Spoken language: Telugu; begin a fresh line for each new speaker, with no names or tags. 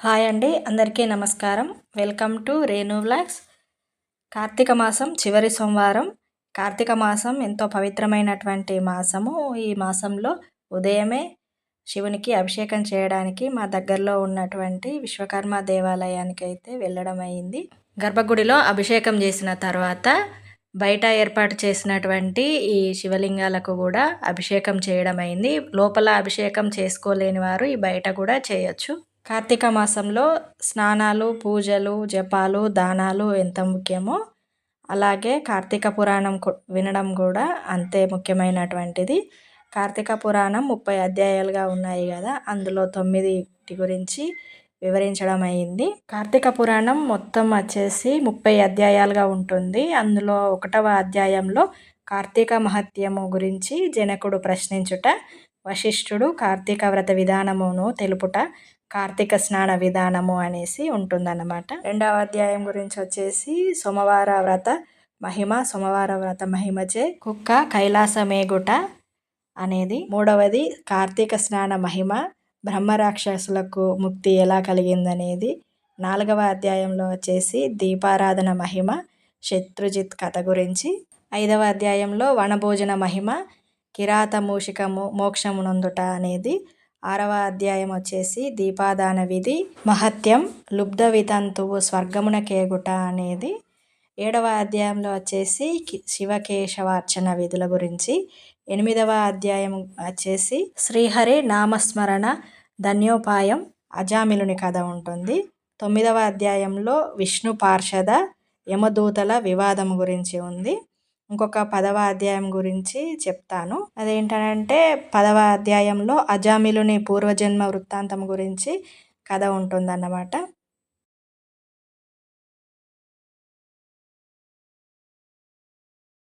హాయ్ అండి అందరికీ నమస్కారం. Welcome to Renu vlogs. Karthika మాసం చివరి సోమవారం. కార్తీక మాసం ఎంతో పవిత్రమైనటువంటి మాసము. ఈ మాసంలో ఉదయమే శివునికి అభిషేకం చేయడానికి మా దగ్గరలో ఉన్నటువంటి విశ్వకర్మ దేవాలయానికి అయితే వెళ్ళడం అయింది. గర్భగుడిలో అభిషేకం చేసిన తర్వాత బయట ఏర్పాటు చేసినటువంటి ఈ శివలింగాలకు కూడా అభిషేకం చేయడం అయింది. లోపల అభిషేకం చేసుకోలేని వారు ఈ బయట కూడా చేయొచ్చు. కార్తీక మాసంలో స్నానాలు పూజలు జపాలు దానాలు ఎంత ముఖ్యమో అలాగే కార్తీక పురాణం వినడం కూడా అంతే ముఖ్యమైనటువంటిది. కార్తీక పురాణం ముప్పై అధ్యాయాలుగా ఉన్నాయి కదా అందులో తొమ్మిది గురించి వివరించడం అయింది. కార్తీక పురాణం మొత్తం వచ్చేసి ముప్పై అధ్యాయాలుగా ఉంటుంది. అందులో ఒకటవ అధ్యాయంలో కార్తీక మహత్యము గురించి జనకుడు ప్రశ్నించుట వశిష్ఠుడు కార్తీక వ్రత విధానమును తెలుపుట కార్తీక స్నాన విధానము అనేసి ఉంటుందన్నమాట. రెండవ అధ్యాయం గురించి వచ్చేసి సోమవార వ్రత మహిమ సోమవార వ్రత మహిమచే కుక్క కైలాసమేగుట అనేది. మూడవది కార్తీక స్నాన మహిమ బ్రహ్మరాక్షసులకు ముక్తి ఎలా కలిగిందనేది. నాలుగవ అధ్యాయంలో వచ్చేసి దీపారాధన మహిమ శత్రుజిత్ కథ గురించి. ఐదవ అధ్యాయంలో వనభోజన మహిమ కిరాత మూషికము మోక్షమునందుట అనేది ఆరవ అధ్యాయం వచ్చేసి దీపాదాన విధి మహత్యం లుబ్ధ వితంతువు స్వర్గమునకేగుట అనేది ఏడవ అధ్యాయంలో వచ్చేసి శివకేశవార్చన విధుల గురించి ఎనిమిదవ అధ్యాయం వచ్చేసి శ్రీహరి నామస్మరణ ధన్యోపాయం అజామిలుని కథ ఉంటుంది. తొమ్మిదవ అధ్యాయంలో విష్ణు పార్షద యమదూతల వివాదం గురించి ఉంది. ఇంకొక పదవ అధ్యాయం గురించి చెప్తాను. అదేంటంటే పదవ అధ్యాయంలో అజామిలుని పూర్వజన్మ వృత్తాంతం గురించి కథ ఉంటుందన్నమాట.